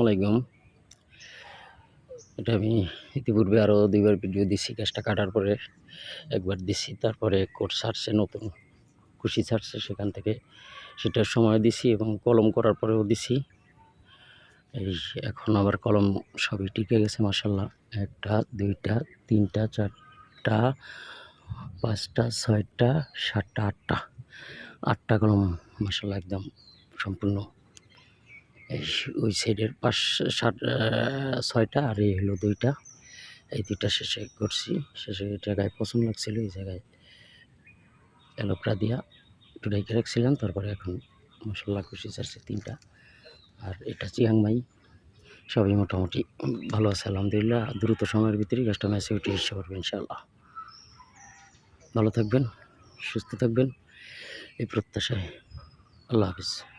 আলাইকুম এটা আমি ইতিপূর্বে আরও দুইবার ভিডিও দিছি গাছটা কাটার পরে একবার দিছি, তারপরে কোট ছাড়ছে, নতুন কুশি ছাড়ছে সেখান থেকে। সেটার সময় দিছি এবং কলম করার পরেও দিছি। এই এখন আবার কলম সবই টিকে গেছে মাসাল্লাহ একটা, দুইটা, তিনটা, চারটা, পাঁচটা, ছয়টা, সাতটা, আটটা। আটটা কলম মাসাল্লাহ একদম সম্পূর্ণ। ওই সাইডের পাঁচ সাত ছয়টা আর এই হলো দুইটা। এই দুইটা শেষে করছি। শেষে এই জায়গায় পছন্দ লাগছিল, এই জায়গায় এলোকরা দিয়া একটু রেখে রাখছিলাম। তারপরে এখন মশলা খুশি চারছে তিনটা। আর এটা চিয়াংমাই সবই মোটামুটি ভালো আছে, আলহামদুলিল্লাহ। দ্রুত সময়ের ভিতরে গাছটা ম্যাচে উঠে এসে পারবে ইনশাআল্লাহ। ভালো থাকবেন, সুস্থ থাকবেন। এই প্রত্যাশায় আল্লাহ হাফিজ।